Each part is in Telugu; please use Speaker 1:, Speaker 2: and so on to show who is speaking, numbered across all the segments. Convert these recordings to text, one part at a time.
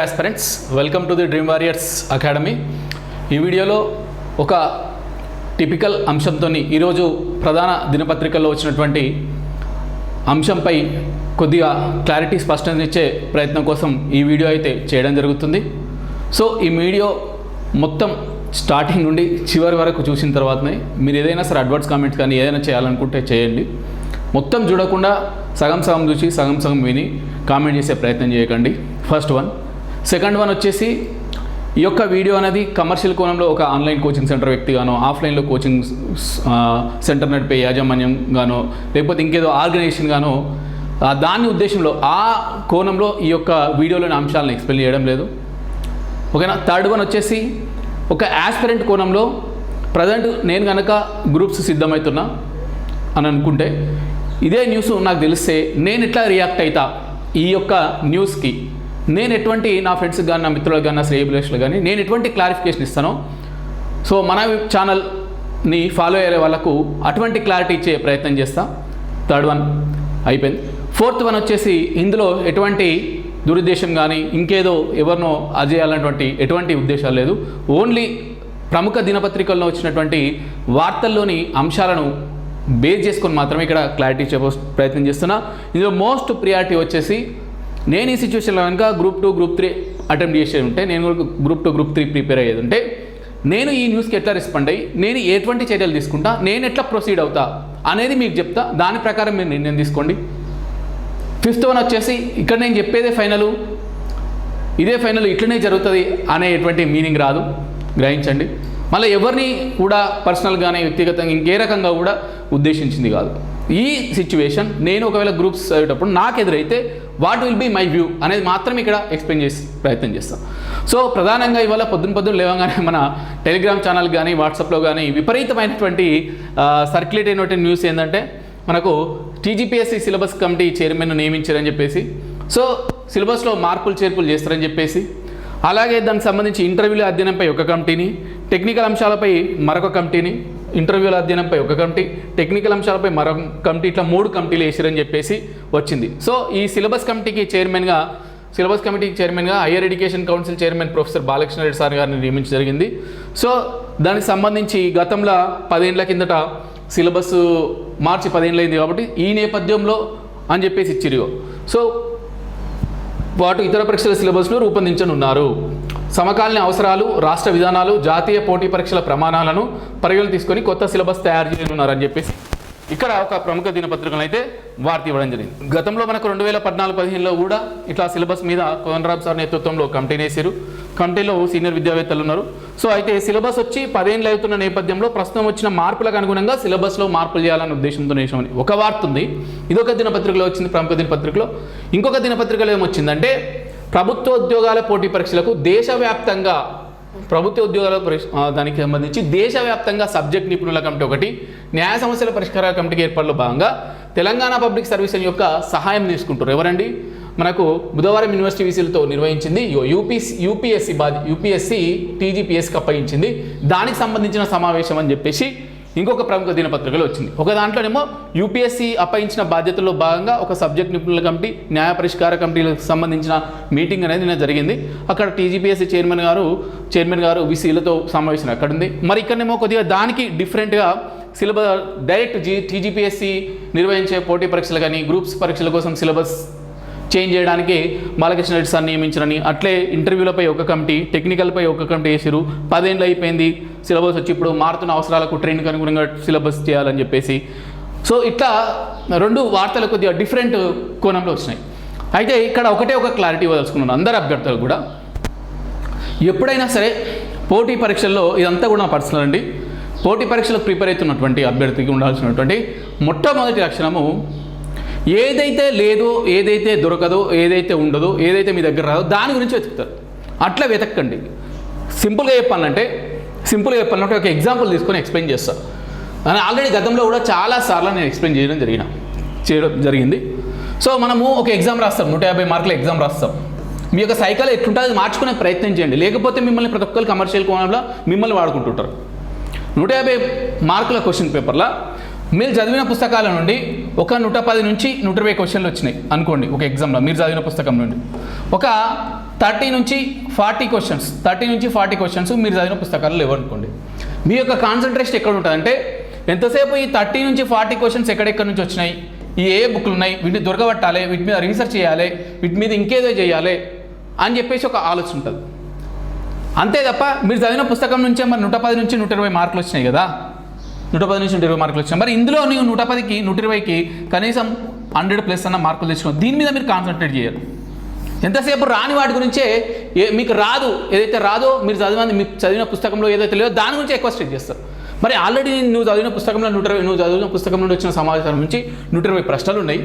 Speaker 1: Aspirants welcome to the dream warriors academy ఈ వీడియోలో ఒక టిపికల్ అంశంతో ఈరోజు ప్రధాన దినపత్రికల్లో వచ్చినటువంటి అంశంపై కొద్దిగా క్లారిటీ స్పష్టతనిచ్చే ప్రయత్నం కోసం ఈ వీడియో అయితే చేయడం జరుగుతుంది. సో ఈ వీడియో మొత్తం స్టార్టింగ్ నుండి చివరి వరకు చూసిన తర్వాతనే మీరు ఏదైనా సరే అడ్వర్స్ కామెంట్స్ కానీ ఏదైనా చేయాలనుకుంటే చేయండి. మొత్తం చూడకుండా సగం సగం చూసి సగం సగం విని కామెంట్ చేసే ప్రయత్నం చేయకండి. ఫస్ట్ వన్ సెకండ్ వన్ వచ్చేసి ఈ యొక్క వీడియో అనేది కమర్షియల్ కోణంలో ఒక ఆన్లైన్ కోచింగ్ సెంటర్ వ్యక్తి గానో ఆఫ్లైన్లో కోచింగ్ సెంటర్ నడిపే యాజమాన్యం గానో లేకపోతే ఇంకేదో ఆర్గనైజేషన్ గానో దాని ఉద్దేశంలో ఆ కోణంలో ఈ యొక్క వీడియోలోని అంశాలను ఎక్స్ప్లెయిన్ చేయడం లేదు. ఓకేనా? థర్డ్ వన్ వచ్చేసి ఒక యాస్పిరెంట్ కోణంలో ప్రజెంట్ నేను కనుక గ్రూప్స్ సిద్ధమవుతున్నా అని అనుకుంటే ఇదే న్యూస్ నాకు తెలిస్తే నేను ఎట్లా రియాక్ట్ అవుతా ఈ యొక్క న్యూస్కి నేను ఎటువంటి నా ఫ్రెండ్స్కి కానీ నా మిత్రులకు కానీ నా శ్రేయభిలాషులకు కానీ నేను ఎటువంటి క్లారిఫికేషన్ ఇస్తానో సో మన ఛానల్ని ఫాలో అయ్యే వాళ్ళకు అటువంటి క్లారిటీ ఇచ్చే ప్రయత్నం చేస్తా. థర్డ్ వన్ అయిపోయింది. ఫోర్త్ వన్ వచ్చేసి ఇందులో ఎటువంటి దురుద్దేశం కానీ ఇంకేదో ఎవరినో అజేయాలన్నటువంటి ఎటువంటి ఉద్దేశాలు లేదు. ఓన్లీ ప్రముఖ దినపత్రికల్లో వచ్చినటువంటి వార్తల్లోని అంశాలను బేస్ చేసుకొని మాత్రమే ఇక్కడ క్లారిటీ ఇచ్చే ప్రయత్నం చేస్తున్నా. ఇందులో మోస్ట్ ప్రియారిటీ వచ్చేసి నేను ఈ సిచ్యువేషన్లో కనుక group two group three attempt చేసేది ఉంటే నేను కూడా group two group three prepare అయ్యేది ఉంటే నేను ఈ న్యూస్కి ఎట్లా రెస్పాండ్ అయ్యి నేను ఎటువంటి చర్యలు తీసుకుంటా నేను ఎట్లా ప్రొసీడ్ అవుతా అనేది మీకు చెప్తా. దాని ప్రకారం మీరు నిర్ణయం తీసుకోండి. ఫిఫ్త్ వన్ వచ్చేసి ఇక్కడ నేను చెప్పేదే ఫైనల్ ఇదే ఫైనల్ ఇట్లనే జరుగుతుంది అనేటువంటి మీనింగ్ రాదు. గ్రహించండి. మళ్ళీ ఎవరిని కూడా పర్సనల్గానే వ్యక్తిగతంగా ఇంకే రకంగా కూడా ఉద్దేశించింది కాదు. ఈ సిచ్యువేషన్ నేను ఒకవేళ గ్రూప్స్ చదివేటప్పుడు నాకు ఎదురైతే what will be my view అనేది మాత్రం ఇక్కడ ఎక్స్ప్లెయిన్ చేసి ప్రయత్నం చేస్తాం. సో ప్రధానంగా ఇవాళ పొద్దున పొద్దున లేవగానే మన టెలిగ్రామ్ ఛానల్ కానీ వాట్సాప్లో కానీ విపరీతమైనటువంటి సర్క్యులేట్ అయినటువంటి న్యూస్ ఏంటంటే మనకు టీజీపీఎస్సీ సిలబస్ కమిటీ చైర్మన్ నియమించారని చెప్పేసి సో సిలబస్లో మార్పులు చేర్పులు చేస్తారని చెప్పేసి అలాగే దానికి సంబంధించి ఇంటర్వ్యూల అధ్యయనంపై ఒక కమిటీని టెక్నికల్ అంశాలపై మరొక కమిటీని ఇంటర్వ్యూల అధ్యయనంపై ఒక కమిటీ టెక్నికల్ అంశాలపై మరొక కమిటీ ఇట్లా మూడు కమిటీలు వేసిరని చెప్పేసి వచ్చింది. సో ఈ సిలబస్ కమిటీకి చైర్మన్గా సిలబస్ కమిటీకి చైర్మన్గా higher education council chairman professor Balakrishna Reddy sir గారిని నియమించడం జరిగింది. సో దానికి సంబంధించి గతంలో పదేళ్ళ కిందట సిలబస్ మార్చి పదేళ్ళైంది కాబట్టి ఈ నేపథ్యంలో అని చెప్పేసి ఇచ్చిరు సో వాటి ఇతర పరీక్షల సిలబస్లో రూపొందించనున్నారు. సమకాలీన అవసరాలు రాష్ట్ర విధానాలు జాతీయ పోటీ పరీక్షల ప్రమాణాలను పరిగణన తీసుకొని కొత్త సిలబస్ తయారు చేయనున్నారని చెప్పేసి ఇక్కడ ఒక ప్రముఖ దినపత్రికలు అయితే వార్త ఇవ్వడం జరిగింది. గతంలో మనకు రెండు వేల పద్నాలుగు పదిహేనులో కూడా ఇట్లా సిలబస్ మీద కోనరాబ్ సార్ నేతృత్వంలో కమిటీని వేసారు. కమిటీలో సీనియర్ విద్యావేత్తలు ఉన్నారు. సో అయితే సిలబస్ వచ్చి పదేళ్ళు అవుతున్న నేపథ్యంలో ప్రస్తుతం వచ్చిన మార్పులకు అనుగుణంగా సిలబస్లో మార్పులు చేయాలనే ఉద్దేశంతో నేషమని ఒక వార్త ఉంది. ఇదొక దినపత్రికలో వచ్చింది ప్రముఖ దినపత్రికలో. ఇంకొక దినపత్రికలో ఏమొచ్చిందంటే ప్రభుత్వ ఉద్యోగాల పోటీ పరీక్షలకు దేశవ్యాప్తంగా ప్రభుత్వ ఉద్యోగాల దానికి సంబంధించి దేశవ్యాప్తంగా సబ్జెక్ట్ నిపుణుల కమిటీ ఒకటి న్యాయ సమస్యల పరిష్కార కమిటీకి ఏర్పాటులో భాగంగా తెలంగాణ పబ్లిక్ సర్వీసెస్ యొక్క సహాయం తీసుకుంటారు ఎవరండి? మనకు బుధవారం యూనివర్సిటీ వీసీలతో నిర్వహించింది యూపీసీ యూపీఎస్సీ బాధ్య యూపీఎస్సీ టీజీపీఎస్కి అప్పగించింది. దానికి సంబంధించిన సమావేశం అని చెప్పేసి ఇంకొక ప్రముఖ దినపత్రికలో వచ్చింది. ఒక దాంట్లోనేమో యూపీఎస్సీ అప్పయించిన బాధ్యతల్లో భాగంగా ఒక సబ్జెక్ట్ నిపుణుల కమిటీ న్యాయ పరిష్కార కమిటీలకు సంబంధించిన మీటింగ్ అనేది నిన్న జరిగింది. అక్కడ టీజీపీఎస్సీ చైర్మన్ గారు చైర్మన్ గారు విసీలతో సమావేశం అక్కడ ఉంది మరి ఇక్కడనేమో కొద్దిగా దానికి డిఫరెంట్గా సిలబస్ డైరెక్ట్ జీ టీజీపీఎస్సీ నిర్వహించే పోటీ పరీక్షలు కానీ గ్రూప్స్ పరీక్షల కోసం సిలబస్ చేంజ్ చేయడానికి బాలకృష్ణ రెడ్డి సార్ నియమించరని అట్లే ఇంటర్వ్యూలపై ఒక కమిటీ టెక్నికల్పై ఒక కమిటీ వేసారు పదేళ్ళు అయిపోయింది సిలబస్ వచ్చి ఇప్పుడు మారుతున్న అవసరాలకు ట్రైన్కి అనుగుణంగా సిలబస్ చేయాలని చెప్పేసి. సో ఇట్లా రెండు వార్తలు కొద్దిగా డిఫరెంట్ కోణంలో వచ్చినాయి. అయితే ఇక్కడ ఒకటే ఒక క్లారిటీ ఇవ్వదలుచుకున్నాను. అందరు అభ్యర్థులు కూడా. ఎప్పుడైనా సరే పోటీ పరీక్షల్లో ఇదంతా కూడా నా పర్సనల్ అండి. పోటీ పరీక్షలకు ప్రిపేర్ అవుతున్నటువంటి అభ్యర్థికి ఉండాల్సినటువంటి మొట్టమొదటి లక్షణము ఏదైతే లేదో ఏదైతే దొరకదో ఏదైతే ఉండదో ఏదైతే మీ దగ్గర రాదో దాని గురించి వెతుకుతారు. అట్లా వెతకండి. సింపుల్గా చెప్పాలంటే సింపుల్గా చెప్పాలంటే ఒక ఎగ్జాంపుల్ తీసుకొని ఎక్స్ప్లెయిన్ చేస్తాను అని ఆల్రెడీ గతంలో కూడా చాలా సార్లు నేను ఎక్స్ప్లెయిన్ చేయడం జరిగిన చేయడం జరిగింది. సో మనము ఒక ఎగ్జామ్ రాస్తాం నూట యాభై మార్కుల ఎగ్జామ్ రాస్తాం. మీ యొక్క సైకిల్ ఎట్లుంటుంది అది మార్చుకునే ప్రయత్నం చేయండి. లేకపోతే మిమ్మల్ని ప్రతి ఒక్కరు కమర్షియల్ కోణంలో మిమ్మల్ని వాడుకుంటుంటారు. నూట యాభై మార్కుల క్వశ్చన్ పేపర్లో మీరు చదివిన పుస్తకాల నుండి ఒక నూట పది నుంచి నూట ఇరవై క్వశ్చన్లు వచ్చినాయి అనుకోండి ఒక ఎగ్జామ్లో మీరు చదివిన పుస్తకం నుండి. ఒక థర్టీ నుంచి ఫార్టీ క్వశ్చన్స్ థర్టీ నుంచి ఫార్టీ క్వశ్చన్స్ మీరు చదివిన పుస్తకాలు లేవనుకోండి మీ యొక్క కాన్సన్ట్రేషన్ ఎక్కడ ఉంటుందంటే ఎంతసేపు ఈ థర్టీ నుంచి ఫార్టీ క్వశ్చన్స్ ఎక్కడెక్కడి నుంచి వచ్చినాయి ఈ ఏ బుక్లు ఉన్నాయి వీటిని దొరకబట్టాలి వీటి మీద రీసెర్చ్ చేయాలి వీటి మీద ఇంకేదో చేయాలి అని చెప్పేసి ఒక ఆలోచన ఉంటుంది. అంతే తప్ప మీరు చదివిన పుస్తకం నుంచే మరి నూట పది నుంచి నూట ఇరవై మార్కులు వచ్చినాయి కదా. నూట పది నుంచి నూట ఇరవై మార్కులు వచ్చినాయి మరి ఇందులో నీవు నూట పదికి నూట ఇరవైకి కనీసం హండ్రెడ్ ప్లస్ అన్న మార్కులు తెచ్చుకో. దీని మీద మీరు కాన్సన్ట్రేట్ చేయాలి. ఎంతసేపు రాని వాటి గురించే ఏ మీకు రాదు ఏదైతే రాదో మీరు చదివిన మీకు చదివిన పుస్తకంలో ఏదైతే లేదో దాని గురించి ఎక్కువ స్ట్రెక్ చేస్తారు. మరి ఆల్రెడీ నువ్వు చదివిన పుస్తకంలో నూట ఇరవై నువ్వు చదివిన పుస్తకం నుండి వచ్చిన సమాచారం నుంచి నూట ఇరవై ప్రశ్నలు ఉన్నాయి.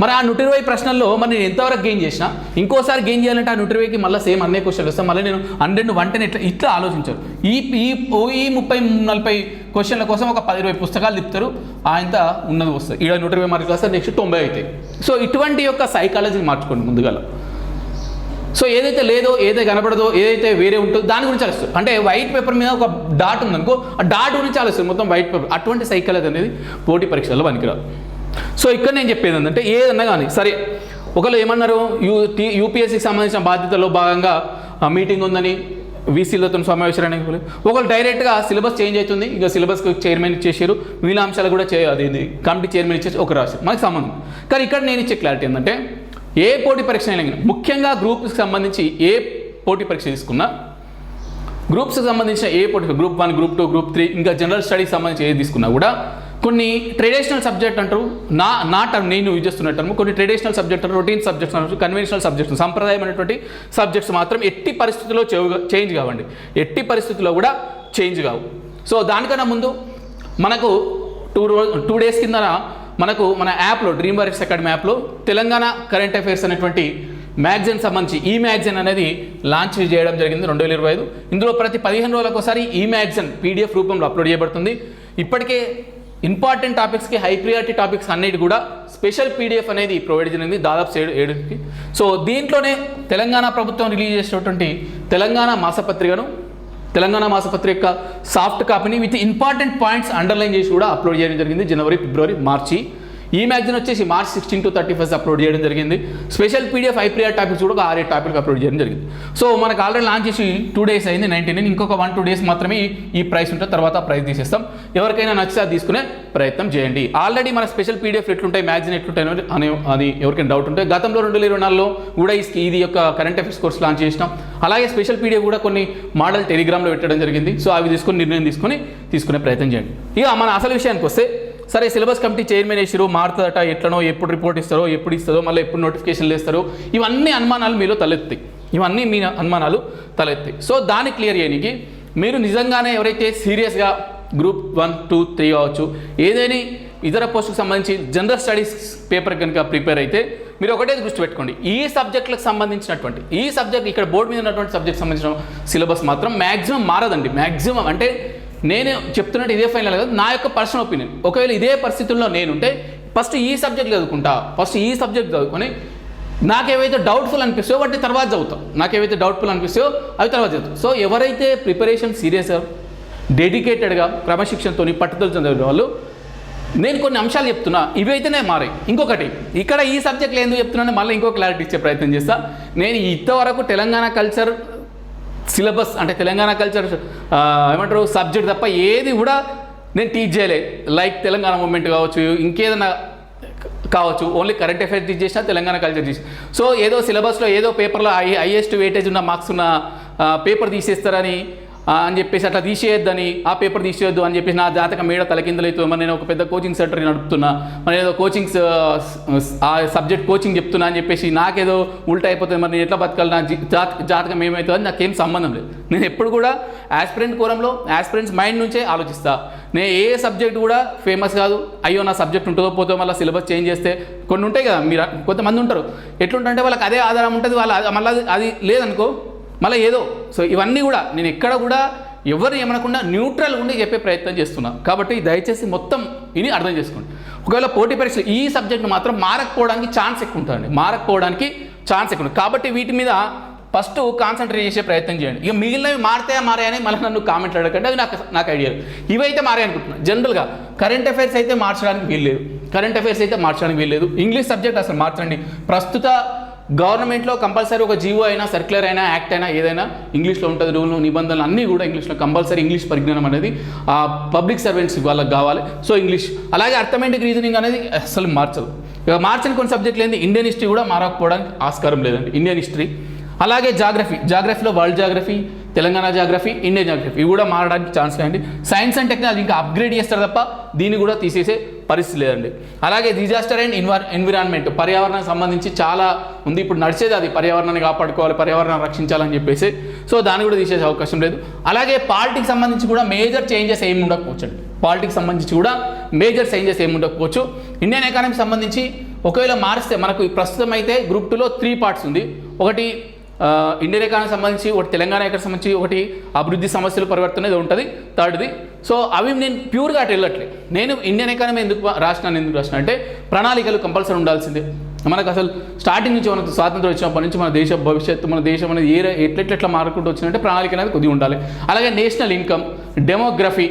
Speaker 1: మరి ఆ నూట ఇరవై ప్రశ్నల్లో మరి నేను ఎంతవరకు గెయిన్ చేసిన ఇంకోసారి గెయిన్ చేయాలంటే ఆ నూట ఇరవైకి మళ్ళీ సేమ్ అన్నీ క్వశ్చన్లు వస్తాయి. మళ్ళీ నేను హండ్రెడ్ వంటని ఇట్లా ఇట్లా ఆలోచించారు. ఈ ఈ ఈ ముప్పై నలభై క్వశ్చన్ల కోసం ఒక పది ఇరవై పుస్తకాలు తిప్పుతారు. ఆయనత ఉన్నది వస్తుంది. ఈడ నూట ఇరవై మార్కులు వస్తారు నెక్స్ట్ తొంభై అవుతాయి. సో ఇటువంటి యొక్క సైకాలజీని మార్చుకోండి ముందుగా సో ఏదైతే లేదో ఏదైతే కనపడదో ఏదైతే వేరే ఉంటుందో దాని గురించి ఆలోచిస్తారు. అంటే వైట్ పేపర్ మీద ఒక డాట్ ఉందనుకో ఆ డాట్ గురించి ఆలోచిస్తారు. మొత్తం వైట్ పేపర్ అటువంటి సైకాలజీ అనేది పోటీ పరీక్షల్లో పనికిరాదు. సో ఇక్కడ నేను చెప్పేది ఏంటంటే ఏదన్నా కానీ సరే ఒకళ్ళు ఏమన్నారు? యూ టీ యూపీఎస్సీకి సంబంధించిన బాధ్యతలో భాగంగా మీటింగ్ ఉందని వీసీలతో సమావేశాలని ఒకళ్ళు డైరెక్ట్గా సిలబస్ చేంజ్ అవుతుంది. ఇక సిలబస్కి చైర్మన్ ఇచ్చేసారు. మిగిలిన అంశాలు కూడా చే అది ఇది కమిటీ చైర్మన్ ఇచ్చేసి ఒక రాశారు మనకి సంబంధం కానీ ఇక్కడ నేను ఇచ్చే క్లారిటీ ఏంటంటే ఏ పోటీ పరీక్ష అయినా ముఖ్యంగా గ్రూప్స్కి సంబంధించి ఏ పోటీ పరీక్ష తీసుకున్నా గ్రూప్స్కి సంబంధించిన ఏ పోటీ group one group two group three ఇంకా జనరల్ స్టడీకి సంబంధించి ఏది తీసుకున్నా కూడా కొన్ని ట్రెడిషనల్ సబ్జెక్ట్ అంటారు. నా నా టర్మ్ నేను యూజ్ చేస్తున్న టర్మ్ కొన్ని ట్రెడిషనల్ సబ్జెక్ట్ రొటీన్ సబ్జెక్ట్స్ అంటారు కన్వెన్షనల్ సబ్జెక్ట్స్ సంప్రదాయమైనటువంటి సబ్జెక్ట్స్ మాత్రం ఎట్టి పరిస్థితుల్లో చేంజ్ కావండి. ఎట్టి పరిస్థితుల్లో కూడా చేంజ్ కావు. సో దానికన్నా ముందు మనకు టూ టూ డేస్ కింద మనకు మన యాప్లో డ్రీమ్ వర్క్స్ అకాడమీ యాప్లో తెలంగాణ కరెంట్ అఫైర్స్ అనేటువంటి మ్యాగజైన్ సంబంధించి ఈ మ్యాగజైన్ అనేది లాంచ్ చేయడం జరిగింది రెండు వేల ఇరవై ఐదు. ఇందులో ప్రతి పదిహేను రోజులకు ఒకసారి ఈ మ్యాగజైన్ పీడిఎఫ్ రూపంలో అప్లోడ్ చేయబడుతుంది. ఇప్పటికే ఇంపార్టెంట్ టాపిక్స్కి హై ప్రియారిటీ టాపిక్స్ అన్నిటి కూడా స్పెషల్ పీడిఎఫ్ అనేది ప్రొవైడ్ జరిగింది దాదాపు ఏడు ఏడుకి. సో దీంట్లోనే తెలంగాణ ప్రభుత్వం రిలీజ్ చేసినటువంటి తెలంగాణ మాసపత్రికను తెలంగాణ మాసపత్రిక యొక్క సాఫ్ట్ కాపీని విత్ ఇంపార్టెంట్ పాయింట్స్ అండర్లైన్ చేసి కూడా అప్లోడ్ చేయడం జరిగింది జనవరి ఫిబ్రవరి మార్చి. ఈ మ్యాగజైన్ వచ్చేసి March sixteen to thirty first upload చేయడం జరిగింది. స్పెషల్ పీడిఎఫ్ ఐప్రియర్ టాపిక్స్ కూడా ఒక ఆరే టాపిక్ అప్లోడ్ చేయడం జరిగింది. సో మనకు ఆల్రెడీ లాంచ్ చేసి టూ డేస్ అయింది నైన్టీన్ ఇంకొక వన్ టూ డేస్ మాత్రమే ఈ- ప్రైస్ ఉంటే తర్వాత ప్రైస్ తీసేస్తాం. ఎవరికైనా నచ్చితే అది తీసుకునే ప్రయత్నం చేయండి. ఆల్రెడీ మన స్పెషల్ పీడిఎఫ్ ఎట్లుంటాయి మ్యాగజైన్ ఎట్లుంటాయి అనేది- అని అది ఎవరికైనా డౌట్ ఉంటే గతంలో రెండు వేల ఇరవై నాలుగులో కూడా ఈ ఇది యొక్క కరెంట్ అఫేర్స్ కోర్స్ లాంచ్ చేసినాం. అలాగే స్పెషల్ పీడిఎఫ్ కూడా కొన్ని మోడల్ టెలిగ్రామ్లో పెట్టడం జరిగింది. సో అవి తీసుకొని నిర్ణయం తీసుకొని తీసుకునే ప్రయత్నం చేయండి. ఇక మన అసలు విషయానికి వస్తే సరే సిలబస్ కమిటీ చైర్మన్ వేసారు మారుతుందట ఎట్లనో ఎప్పుడు రిపోర్ట్ ఇస్తారో ఎప్పుడు ఇస్తారో మళ్ళీ ఎప్పుడు నోటిఫికేషన్లు ఇస్తారో ఇవన్నీ అనుమానాలు మీలో తలెత్తాయి. ఇవన్నీ మీ అనుమానాలు తలెత్తాయి. సో దాన్ని క్లియర్ చేయడానికి మీరు నిజంగానే ఎవరైతే సీరియస్గా గ్రూప్ వన్ టూ త్రీ కావచ్చు ఏదైనా ఇతర పోస్టుకు సంబంధించి జనరల్ స్టడీస్ పేపర్ కనుక ప్రిపేర్ అయితే మీరు ఒకటే దృష్టి పెట్టుకోండి ఈ సబ్జెక్టులకు సంబంధించినటువంటి ఈ సబ్జెక్ట్ ఇక్కడ బోర్డు మీద ఉన్నటువంటి సబ్జెక్ట్ సంబంధించిన సిలబస్ మాత్రం మ్యాక్సిమం మారదండి. మ్యాక్సిమం అంటే నేను చెప్తున్నట్టు ఇదే ఫైనల్ కాదు. నా యొక్క పర్సనల్ ఒపీనియన్ ఒకవేళ ఇదే పరిస్థితుల్లో నేనుంటే ఫస్ట్ ఈ సబ్జెక్ట్ చదువుకుంటా. ఫస్ట్ ఈ సబ్జెక్ట్ చదువుకొని నాకేవైతే డౌట్ఫుల్ అనిపిస్తాయో వాటిని తర్వాత చదువుతాం. నాకేవైతే డౌట్ఫుల్ అనిపిస్తాయో అవి తర్వాత చదువుతాం. సో ఎవరైతే ప్రిపరేషన్ సీరియస్గా డెడికేటెడ్గా క్రమశిక్షణతో పట్టుదల చదివిన వాళ్ళు నేను కొన్ని అంశాలు చెప్తున్నా. ఇవి అయితేనే మారాయి. ఇంకొకటి ఇక్కడ ఈ సబ్జెక్టులు ఎందుకు చెప్తున్నానో మళ్ళీ ఇంకో క్లారిటీ ఇచ్చే ప్రయత్నం చేస్తా. నేను ఇంతవరకు తెలంగాణ కల్చర్ సిలబస్ అంటే తెలంగాణ కల్చర్ ఏమంటారు సబ్జెక్ట్ తప్ప ఏది కూడా నేను టీచ్ చేయలేదు లైక్ తెలంగాణ మూమెంట్ కావచ్చు ఇంకేదైనా కావచ్చు ఓన్లీ కరెంట్ అఫైర్స్ టీచ్ చేసినా తెలంగాణ కల్చర్ చేసి సో ఏదో సిలబస్లో ఏదో పేపర్లో హై హైయెస్ట్ వెయిటేజ్ ఉన్న మార్క్స్ ఉన్న పేపర్ తీసేస్తారని అని చెప్పేసి అట్లా తీసేయొద్దని ఆ పేపర్ తీసేయొద్దు అని చెప్పేసి నా జాతకం మేడ అవుతుంది మరి నేను ఒక పెద్ద కోచింగ్ సెంటర్ నడుపుతున్నా. మరి ఏదో కోచింగ్స్ ఆ సబ్జెక్ట్ కోచింగ్ చెప్తున్నా అని చెప్పేసి నాకేదో ఉల్టా అయిపోతుంది. మరి నేను ఎట్లా బతకాలి? నా జాత జాతకం ఏమవుతుంది అని నాకేం సంబంధం లేదు. నేను ఎప్పుడు కూడా యాస్పిరెంట్ కోరంలో యాస్పిరెంట్స్ మైండ్ నుంచే ఆలోచిస్తా. నేను ఏ సబ్జెక్ట్ కూడా ఫేమస్ కాదు. అయ్యో నా సబ్జెక్ట్ ఉంటుందో పోతే మళ్ళీ సిలబస్ చేంజ్ చేస్తే కొన్ని ఉంటాయి కదా మీరు కొంతమంది ఉంటారు. ఎట్లుంటే వాళ్ళకి అదే ఆధారం ఉంటుంది. వాళ్ళ మళ్ళీ అది- అది లేదనుకో మళ్ళీ ఏదో సో ఇవన్నీ కూడా నేను ఎక్కడ కూడా ఎవరు ఏమనకుండా న్యూట్రల్ ఉండి చెప్పే ప్రయత్నం చేస్తున్నా. కాబట్టి దయచేసి మొత్తం ఇని అర్థం చేసుకోండి. ఒకవేళ పోటీ పరీక్షలు ఈ సబ్జెక్ట్ మాత్రం మారకపోవడానికి ఛాన్స్ ఎక్కువ ఉంటుందండి. మారకపోవడానికి ఛాన్స్ ఎక్కువ కాబట్టి వీటి మీద ఫస్ట్ కాన్సన్ట్రేట్ చేసే ప్రయత్నం చేయండి. ఇక మిగిలినవి మారతాయా మారాయని మళ్ళీ నన్ను కామెంట్లు అడగండి అది నాకు నాకు ఐడియా ఇవైతే మారాయి అనుకుంటున్నాను జనరల్గా కరెంట్ అఫైర్స్ అయితే మార్చడానికి వీల్లేదు. కరెంట్ అఫైర్స్ అయితే మార్చడానికి వీల్లేదు. ఇంగ్లీష్ సబ్జెక్ట్ అసలు మార్చండి ప్రస్తుత గవర్నమెంట్లో కంపల్సరీ ఒక జీవో అయినా సర్క్యులర్ అయినా యాక్ట్ అయినా ఏదైనా ఇంగ్లీష్లో ఉంటుంది రూల్ నిబంధనలు అన్నీ కూడా ఇంగ్లీష్లో కంపల్సరీ ఇంగ్లీష్ పరిజ్ఞానం అనేది ఆ పబ్లిక్ సర్వెంట్స్ వాళ్ళకి కావాలి. సో ఇంగ్లీష్ అలాగే అర్థమెటిక్ రీజనింగ్ అనేది అసలు మార్చదు. ఇక మార్చని కొన్ని సబ్జెక్టులు ఏంది? ఇండియన్ హిస్టరీ కూడా మారకపోవడానికి ఆస్కారం లేదండి. Indian history. అలాగే geography జాగ్రఫీలో world geography Telangana geography Indian geography ఇవి కూడా మారడానికి ఛాన్స్ లేదండి. సైన్స్ అండ్ టెక్నాలజీ ఇంకా అప్గ్రేడ్ చేస్తారు తప్ప దీన్ని కూడా తీసేసే పరిస్థితి లేదండి. అలాగే డిజాస్టర్ అండ్ ఎన్వర్ ఎన్విరాన్మెంట్ పర్యావరణానికి సంబంధించి చాలా ఉంది. ఇప్పుడు నడిచేది అది. పర్యావరణాన్ని కాపాడుకోవాలి పర్యావరణాన్ని రక్షించాలని చెప్పేసి. సో దాన్ని కూడా తీసేసే అవకాశం లేదు. అలాగే పాలిటిక్స్ సంబంధించి కూడా మేజర్ చేంజెస్ ఏమి ఉండకపోవచ్చు అండి. పాలిటిక్స్ సంబంధించి కూడా మేజర్ చేంజెస్ ఏమి ఉండకపోవచ్చు. ఇండియన్ ఎకానమీకి సంబంధించి ఒకవేళ మారిస్తే మనకు ప్రస్తుతం అయితే గ్రూప్ టూలో త్రీ పార్ట్స్ ఉంది. ఒకటి ఇండియన్ ఎకానమీ సంబంధించి ఒకటి తెలంగాణ ఎకానమీ సంబంధించి ఒకటి అభివృద్ధి సమస్యలు పరివర్తన ఇది ఉంటుంది థర్డ్ది సో అవి నేను ప్యూర్గా అటు వెళ్ళట్లే. నేను ఇండియన్ ఎకానమీ ఎందుకు రాసినాను ఎందుకు రాసిన అంటే ప్రణాళికలు కంపల్సరీ ఉండాల్సిందే. మనకు అసలు స్టార్టింగ్ నుంచి మనకు స్వాతంత్రం వచ్చినప్పటి నుంచి మన దేశ భవిష్యత్తు మన దేశం అనేది ఏ ఎట్లెట్లా మారుకుంటూ వచ్చిందంటే ప్రణాళిక అనేది కొద్దిగా ఉండాలి. అలాగే నేషనల్ ఇన్కమ్ డెమోగ్రఫీ.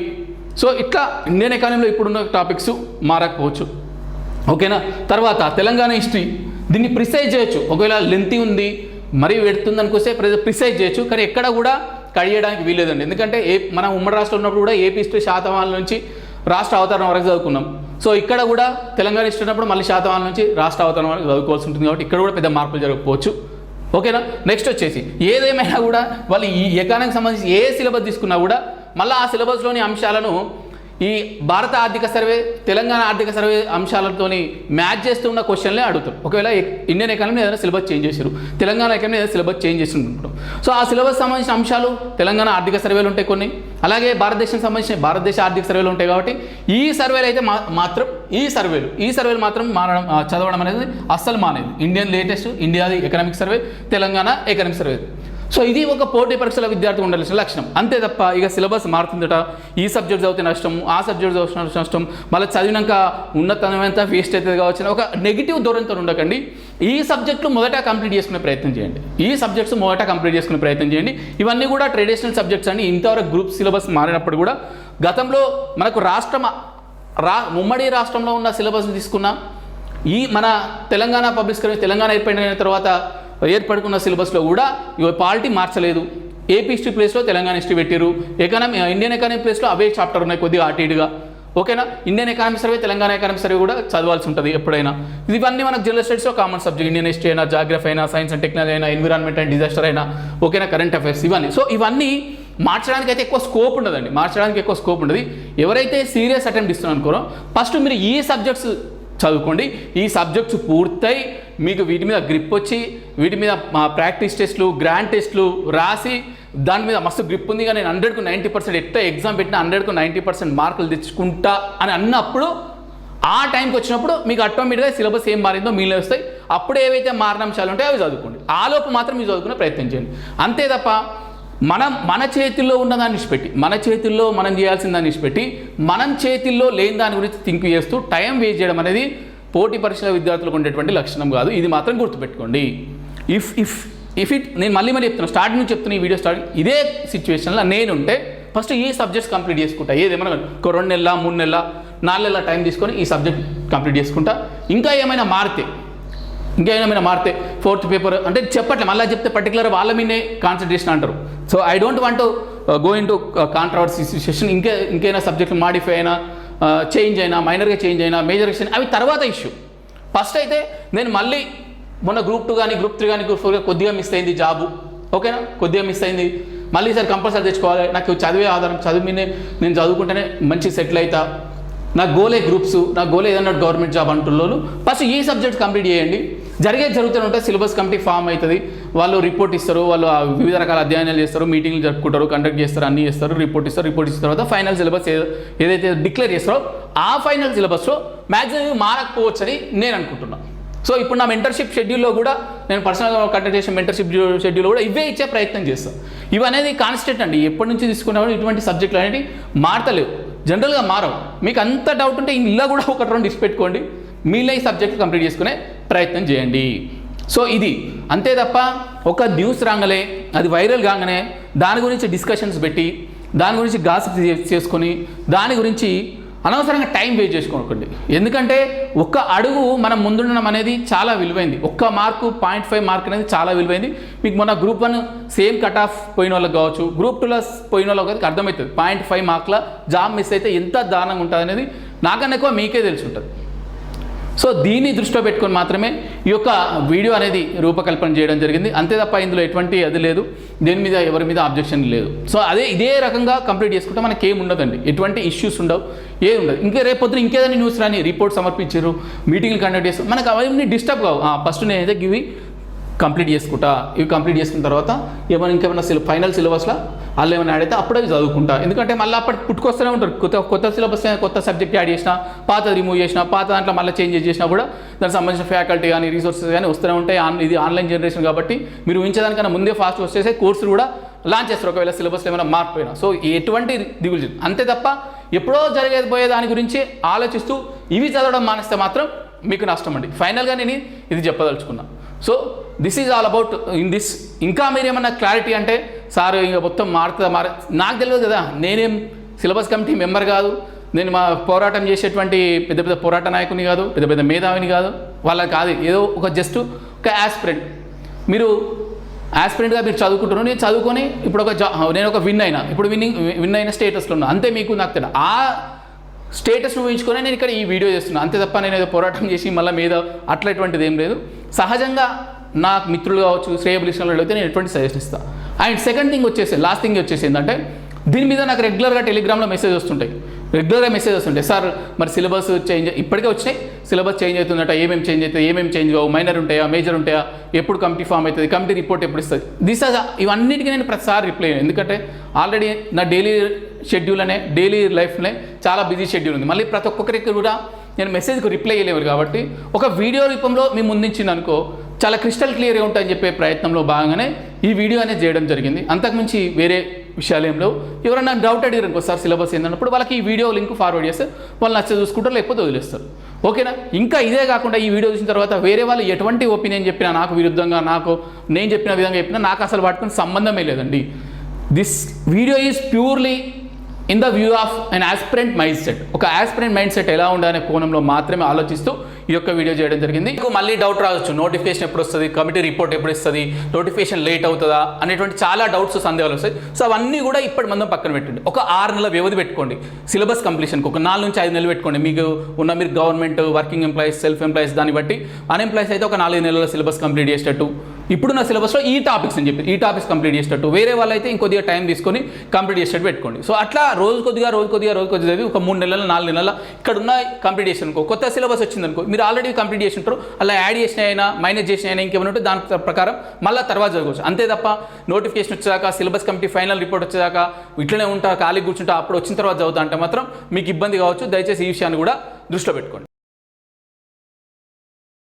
Speaker 1: సో ఇట్లా ఇండియన్ ఎకానమీలో ఇప్పుడున్న టాపిక్స్ మారకపోవచ్చు. ఓకేనా? తర్వాత తెలంగాణ హిస్టరీ. దీన్ని ప్రిసైజ్ చేయొచ్చు. ఒకవేళ లెంతీ ఉంది మరీ పెడుతుంది అనుకొస్తే ప్రిసైజ్ చేయొచ్చు కానీ ఎక్కడ కూడా కడియడానికి వీలేదండి ఎందుకంటే ఏ మనం ఉమ్మడి రాష్ట్రంలో ఉన్నప్పుడు కూడా ఏపీ హిస్టరీ శాతవాహన నుంచి రాష్ట్ర అవతరణ వరకు చదువుకున్నాం. సో ఇక్కడ కూడా తెలంగాణ హిస్టరీ ఉన్నప్పుడు మళ్ళీ శాతవాహన నుంచి రాష్ట్ర అవతరణ వరకు చదువుకోవాల్సి ఉంటుంది కాబట్టి ఇక్కడ కూడా పెద్ద మార్పులు జరగకపోవచ్చు. ఓకేనా? నెక్స్ట్ వచ్చేసి ఏదేమైనా కూడా వాళ్ళు ఈ ఎకానమీకి సంబంధించి ఏ సిలబస్ తీసుకున్నా కూడా మళ్ళీ ఆ సిలబస్లోని అంశాలను ఈ భారత ఆర్థిక సర్వే తెలంగాణ ఆర్థిక సర్వే అంశాలతోని మ్యాచ్ చేస్తున్న క్వశ్చన్లే అడుగుతారు. ఒకవేళ ఇండియన్ ఎకానమీ ఏదైనా సిలబస్ చేంజ్ చేశారు తెలంగాణ ఎకానమీ ఏదైనా సిలబస్ చేంజ్ చేసి సో ఆ సిలబస్ సంబంధించిన అంశాలు తెలంగాణ ఆర్థిక సర్వేలు ఉంటాయి కొన్ని. అలాగే భారతదేశం సంబంధించిన భారతదేశ ఆర్థిక సర్వేలు ఉంటాయి కాబట్టి ఈ సర్వేలు అయితే మా మాత్రం ఈ సర్వేలు ఈ సర్వేలు మాత్రం మారడం చదవడం అనేది అస్సలు మానేది. Indian latest India economic survey Telangana economic survey. So ఇది ఒక పోటీ పరీక్షల విద్యార్థి ఉండాల్సిన లక్షణం. అంతే తప్ప ఇక సిలబస్ మారుతుందట. ఈ సబ్జెక్ట్ చదివితే నష్టం ఆ సబ్జెక్ట్ చదివిన నష్టం మళ్ళీ చదివినాక ఉన్నతమైనంత వేస్ట్ అవుతుంది కావచ్చు ఒక నెగిటివ్ దూరంతో ఉండకండి. ఈ సబ్జెక్టులు మొదట కంప్లీట్ చేసుకునే ప్రయత్నం చేయండి. ఈ సబ్జెక్ట్స్ మొదట కంప్లీట్ చేసుకునే ప్రయత్నం చేయండి. ఇవన్నీ కూడా ట్రెడిషనల్ సబ్జెక్ట్స్ అండి ఇంతవరకు గ్రూప్ సిలబస్ మారినప్పుడు కూడా గతంలో మనకు రాష్ట్రం రా ఉమ్మడి రాష్ట్రంలో ఉన్న సిలబస్ని తీసుకున్నా ఈ మన తెలంగాణ పబ్లిక్ సర్వీస్ తెలంగాణ ఏర్పడిన తర్వాత ఏర్పడుకున్న సిలబస్లో కూడా పాలిటీ మార్చలేదు. ఏపీ హిస్టరీ ప్లేస్లో తెలంగాణ హిస్టరీ పెట్టారు ఎకానమీ ఇండియన్ ఎకానమీ ప్లేస్లో అవే చాప్టర్ ఉన్నాయి కొద్దిగా అటు ఓకేనా? Indian economy survey Telangana economy survey కూడా చదవాల్సి ఉంటుంది ఎప్పుడైనా. ఇవన్నీ మనకు జనరల్ స్టడీస్లో కామన్ సబ్జెక్ట్ ఇండియన్ హిస్టరీ అయినా జాగ్రఫీ అయినా సైన్స్ అండ్ టెక్నాలజీ అయినా ఎన్విరాన్మెంట్ అండ్ డిజాస్టర్ అయినా ఓకేనా? కరెంట్ అఫైర్స్ ఇవన్నీ. సో ఇవన్నీ మార్చడానికి అయితే ఎక్కువ స్కోప్ ఉండదండి. మార్చడానికి ఎక్కువ స్కోప్ ఉండదు. ఎవరైతే సీరియస్ అటెంప్ట్ ఇస్తున్నారు అనుకోరో ఫస్ట్ మీరు ఈ సబ్జెక్ట్స్ చదువుకోండి ఈ సబ్జెక్ట్స్ పూర్తయి మీకు వీటి మీద గ్రిప్ వచ్చి వీటి మీద ప్రాక్టీస్ టెస్ట్లు గ్రాండ్ టెస్ట్లు రాసి దాని మీద మస్తు గ్రిప్ ఉంది కానీ నేను హండ్రెడ్కు నైంటీ పర్సెంట్ ఎట్ట ఎగ్జామ్ పెట్టినా హండ్రెడ్కు నైంటీ పర్సెంట్ మార్కులు తెచ్చుకుంటా అని అన్నప్పుడు ఆ టైంకి వచ్చినప్పుడు మీకు ఆటోమేటిక్గా సిలబస్ ఏం మారిందో మీలో వస్తాయి. అప్పుడు ఏవైతే మారణాంశాలు ఉంటాయో అవి చదువుకోండి. ఆలోపు మాత్రం మీరు చదువుకునే ప్రయత్నం చేయండి. అంతే తప్ప మనం మన చేతుల్లో ఉన్న దాన్ని ఇచ్చిపెట్టి మన చేతుల్లో మనం చేయాల్సిన దాన్ని ఇచ్చిపెట్టి మనం చేతుల్లో లేని దాని గురించి థింక్ చేస్తూ టైం వేస్ట్ చేయడం అనేది పోటీ పరీక్షల విద్యార్థులకు ఉండేటువంటి లక్షణం కాదు. ఇది మాత్రం గుర్తుపెట్టుకోండి. ఇఫ్ ఇఫ్ ఇఫ్ ఇట్ నేను మళ్ళీ మళ్ళీ చెప్తున్నా స్టార్టింగ్ నుంచి చెప్తున్నా ఈ వీడియో స్టార్ట్ ఇదే సిచ్యువేషన్లో నేనుంటే ఫస్ట్ ఈ సబ్జెక్ట్స్ కంప్లీట్ చేసుకుంటా. ఏదేమైనా ఒక రెండు నెలల మూడు నెలల నాలుగు నెలల టైం తీసుకొని ఈ సబ్జెక్ట్ కంప్లీట్ చేసుకుంటా. ఇంకా ఏమైనా మారితే ఇంకా ఏమైనా మారితే ఫోర్త్ పేపర్ అంటే చెప్పట్లే మళ్ళీ చెప్తే పర్టికులర్ వాళ్ళ మీదే కాన్సన్ట్రేషన్ అంటారు. So I don't want go into controversy situation ఇంకే ఇంకైనా సబ్జెక్ట్ మాడిఫై అయినా చేంజ్ అయినా మైనర్గా చేంజ్ అయినా మేజర్ అవి తర్వాత ఇష్యూ ఫస్ట్ అయితే నేను మళ్ళీ మొన్న గ్రూప్ టూ కానీ గ్రూప్ త్రీ కానీ గ్రూప్ ఫోర్ కొద్దిగా మిస్ అయింది జాబు ఓకేనా కొద్దిగా మిస్ అయింది. మళ్ళీ సార్ కంపల్సరీ తెచ్చుకోవాలి. నాకు చదివే ఆధారం చదివి మీదే నేను చదువుకుంటేనే మంచి సెటిల్ అవుతా నా గోలే గ్రూప్స్ నా గోలే ఏదన్నా గవర్నమెంట్ జాబ్ అంటున్నారు ఫస్ట్ ఈ సబ్జెక్ట్ కంప్లీట్ చేయండి. జరిగేది జరుగుతూనే ఉంటే సిలబస్ కమిటీ ఫామ్ అవుతుంది. వాళ్ళు రిపోర్ట్ ఇస్తారు వాళ్ళు వివిధ రకాల అధ్యయనాలు చేస్తారు మీటింగ్లు జరుపుకుంటారు కండక్ట్ చేస్తారు అన్నీ చేస్తారు రిపోర్ట్ ఇస్తారు రిపోర్ట్ ఇచ్చిన తర్వాత ఫైనల్ సిలబస్ ఏదైతే డిక్లేర్ చేస్తారో ఆ ఫైనల్ సిలబస్లో మ్యాక్సిమం మారకపోవచ్చని నేను అనుకుంటున్నాను సో ఇప్పుడు నా మెంటర్షిప్ షెడ్యూల్లో కూడా నేను పర్సనల్గా కండక్ట్ చేసిన మెంటర్షిప్ షెడ్యూల్ కూడా ఇవే ఇచ్చే ప్రయత్నం చేస్తాను ఇవి అనేది కాన్స్టెంట్ అండి. ఎప్పటి నుంచి తీసుకున్నా ఇటువంటి సబ్జెక్టులు అనేవి మారతలేవు. జనరల్గా మారవు. మీకు అంత డౌట్ ఉంటే ఇలా కూడా ఒకటి రెండు ఇచ్చి పెట్టుకోండి. మీలో ఈ సబ్జెక్ట్ కంప్లీట్ చేసుకునే ప్రయత్నం చేయండి. సో ఇది అంతే తప్ప ఒక న్యూస్ రాగానే అది వైరల్ కాగానే దాని గురించి డిస్కషన్స్ పెట్టి దాని గురించి గాసిప్ చేసుకొని దాని గురించి అనవసరంగా టైం వేస్ట్ చేసుకోకండి. ఎందుకంటే ఒక్క అడుగు మనం ముందుండడం అనేది చాలా విలువైంది. ఒక్క మార్కు పాయింట్ ఫైవ్ మార్క్ అనేది చాలా విలువైంది. మీకు మొన్న group one same cut off పోయిన వాళ్ళకి కావచ్చు గ్రూప్ టూలో పోయిన వాళ్ళకి అర్థమవుతుంది. పాయింట్ ఫైవ్ మార్క్ల జాబ్ మిస్ అయితే ఎంత దారుణంగా ఉంటుంది అనేది నాకన్నా ఎక్కువ మీకే తెలిసి ఉంటుంది సో దీన్ని దృష్టిలో పెట్టుకొని మాత్రమే ఈ యొక్క వీడియో అనేది రూపకల్పన చేయడం జరిగింది. అంతే తప్ప ఇందులో ఎటువంటి అది లేదు. దేని మీద ఎవరి మీద అబ్జెక్షన్ లేదు. సో అదే ఇదే రకంగా కంప్లీట్ చేసుకుంటే మనకి ఏం ఉండదండి. ఎటువంటి ఇష్యూస్ ఉండవు. ఏది ఉండదు. ఇంకా రేపు పొద్దున ఇంకేదైనా న్యూస్ రాని రిపోర్ట్ సమర్పించారు మీటింగ్లు కండక్ట్ చేస్తారు. మనకు అవన్నీ డిస్టర్బ్ కావు. ఫస్ట్ నేనైతే ఇవి కంప్లీట్ చేసుకుంటా ఇవి కంప్లీట్ చేసుకున్న తర్వాత ఏమైనా ఇంకేమైనా సిల ఫైనల్ సిలబస్లో వాళ్ళు ఏమైనా యాడ్ అయితే అప్పుడే చదువుకుంటా. ఎందుకంటే మళ్ళీ అప్పటి పుట్టుకొస్తూనే ఉంటారు. కొత్త కొత్త సిలబస్ కొత్త సబ్జెక్ట్ యాడ్ చేసినా పాత రిమూవ్ చేసినా పాత దాంట్లో మళ్ళీ చేంజ్ చేసినా కూడా దానికి సంబంధించిన ఫ్యాకల్టీ కానీ రీసోర్సెస్ కానీ వస్తూనే ఉంటాయి. ఆన్ ఇది ఆన్లైన్ జనరేషన్ కాబట్టి మీరు ఊహించేదానికన్నా ముందే ఫాస్ట్ వచ్చేసే కోర్సులు కూడా లాంచ్ చేస్తారు. ఒకవేళ సిలబస్లో ఏమైనా మార్పు పోయినా. సో ఎటువంటి దిగులు అంతే తప్ప ఎప్పుడో జరిగేది పోయే దాని గురించి ఆలోచిస్తూ ఇవి చదవడం మానేస్తే మాత్రం మీకు నష్టం అండి. ఫైనల్గా నేను ఇది చెప్పదలుచుకున్నా. So this is all about in this ఇంకా మీరు ఏమన్నా క్లారిటీ అంటే సార్ ఇక మొత్తం మారుతుందా మార నాకు తెలియదు కదా. నేనేం సిలబస్ కమిటీ మెంబర్ కాదు. నేను మా పోరాటం చేసేటువంటి పెద్ద పెద్ద పోరాట నాయకుని కాదు పెద్ద పెద్ద మేధావిని కాదు. వాళ్ళ కాదు. ఏదో ఒక జస్ట్ ఒక యాస్పిరెంట్ మీరు యాస్పిరెంట్గా మీరు చదువుకుంటున్నారు. నేను చదువుకొని ఇప్పుడు ఒక జా నేను ఒక విన్ అయినా. ఇప్పుడు విన్నింగ్ విన్ అయిన స్టేటస్లో ఉన్నా. అంతే మీకు నాకు తెలియదు. ఆ స్టేటస్ ఊహించుకొని నేను ఇక్కడ ఈ వీడియో చేస్తున్నాను అంతే తప్ప నేను ఏదో పోరాటం చేసి మళ్ళీ మీద అట్లాంటిది ఏం లేదు. సహజంగా నాకు మిత్రులు కావచ్చు శ్రేయబలిష్ణులు అయితే నేను ఎటువంటి సజెషన్ ఇస్తాను అండ్ సెకండ్ థింగ్ వచ్చేసి లాస్ట్ థింగ్ వచ్చేసి ఏంటంటే దీని మీద నాకు రెగ్యులర్గా టెలిగ్రామ్లో మెసేజ్ వస్తుంటాయి. రెగ్యులర్గా మెసేజ్ వస్తుంటాయి. సార్ మరి సిలబస్ చేంజ్ ఇప్పటికే వచ్చినాయి. సిలబస్ చేంజ్ అవుతుందట ఏమేమి చేంజ్ అవుతుంది ఏమేమి చేంజ్ కావు మైనర్ ఉంటాయా మేజర్ ఉంటాయా ఎప్పుడు కమిటీ ఫామ్ అవుతుంది కమిటీ రిపోర్ట్ ఎప్పుడు ఇస్తుంది? దిస్ ఇవన్నిటికీ నేను ప్రతిసారి రిప్లై ఎందుకంటే ఆల్రెడీ నా డైలీ షెడ్యూల్ అనే డైలీ లైఫ్నే చాలా బిజీ షెడ్యూల్ ఉంది. మళ్ళీ ప్రతి ఒక్కరికి కూడా నేను మెసేజ్కి రిప్లై చేయలేవారు కాబట్టి ఒక వీడియో రూపంలో మీ ముందుంచింది అనుకో చాలా క్రిస్టల్ క్లియర్గా ఉంటాయని చెప్పే ప్రయత్నంలో భాగంగానే ఈ వీడియో అనేది చేయడం జరిగింది. అంతకుమించి వేరే విషయాలు ఏం లేవు ఎవరైనా డౌట్ అడిగారు అనుకో సార్ సిలబస్ ఏందన్నప్పుడు వాళ్ళకి ఈ వీడియో లింక్ ఫార్వర్డ్ చేస్తే వాళ్ళు నచ్చ చూసుకుంటారు లేకపోతే వదిలేస్తారు. ఓకేనా? ఇంకా ఇదే కాకుండా ఈ వీడియో చూసిన తర్వాత వేరే వాళ్ళు ఎటువంటి ఒపీనియన్ చెప్పినా నాకు విరుద్ధంగా నాకు నేను చెప్పిన విధంగా చెప్పినా నాకు అసలు వాటితో సంబంధమే లేదండి. This video is purely in the view of an aspirant mindset ఒక ఆస్పిరెంట్ మైండ్ సెట్ ఎలా ఉండాలనే కోణంలో మాత్రమే ఆలోచిస్తూ ఈ యొక్క వీడియో చేయడం జరిగింది. మీకు మళ్ళీ డౌట్ రావచ్చు. నోటిఫికేషన్ ఎప్పుడు వస్తుంది? కమిటీ రిపోర్ట్ ఎప్పుడు ఇస్తుంది? నోటిఫికేషన్ లేట్ అవుతుందా? అనేటువంటి చాలా డౌట్స్ సందేహాలు వస్తాయి. సో అవన్నీ కూడా ఇప్పటి మందం పక్కన పెట్టండి. ఒక ఆరు నెలల వ్యవధి పెట్టుకోండి. సిలబస్ కంప్లీషన్కి ఒక నాలుగు నుంచి ఐదు నెలలు పెట్టుకోండి. మీకు ఉన్న మీరు government working employees self employees దాన్ని బట్టి. అన్ఎంప్లాయీస్ అయితే ఒక నాలుగు నెలల సిలబస్ కంప్లీట్ చేసేటట్టు. ఇప్పుడున్న సిలబస్లో ఈ టాపిక్స్ అని చెప్పి ఈ టాపిక్స్ కంప్లీట్ చేసేటట్టు. వేరే వాళ్ళైతే ఇంకొద్దిగా టైం తీసుకొని కంప్లీట్ చేసేటట్టు పెట్టుకోండి. సో అట్లా రోజు కొద్దిగా రోజు కొద్దిగా రోజు కొద్దిగా ఒక మూడు నెలల నాలుగు నెలల ఇక్కడ ఉన్న కంప్లీట్ చేసి అనుకో కొత్త సిలబస్ వచ్చింది అనుకో మీరు ఆల్రెడీ కంప్లీట్ చేసి ఉంటారు అలా యాడ్ చేసిన అయినా మైనస్ చేసిన అయినా ఇంకేమైనా ఉంటే దాని ప్రకారం మళ్ళీ తర్వాత జరగవచ్చు అంతే తప్ప నోటిఫికేషన్ వచ్చేదాకా సిలబస్ కమిటీ ఫైనల్ రిపోర్ట్ వచ్చేదాకా ఇట్లనే ఉంటా ఖాళీ కూర్చుంటా అప్పుడు వచ్చిన తర్వాత చదువుతా అంటే మాత్రం మీకు ఇబ్బంది కావచ్చు. దయచేసి ఈ విషయాన్ని కూడా దృష్టిలో పెట్టుకోండి.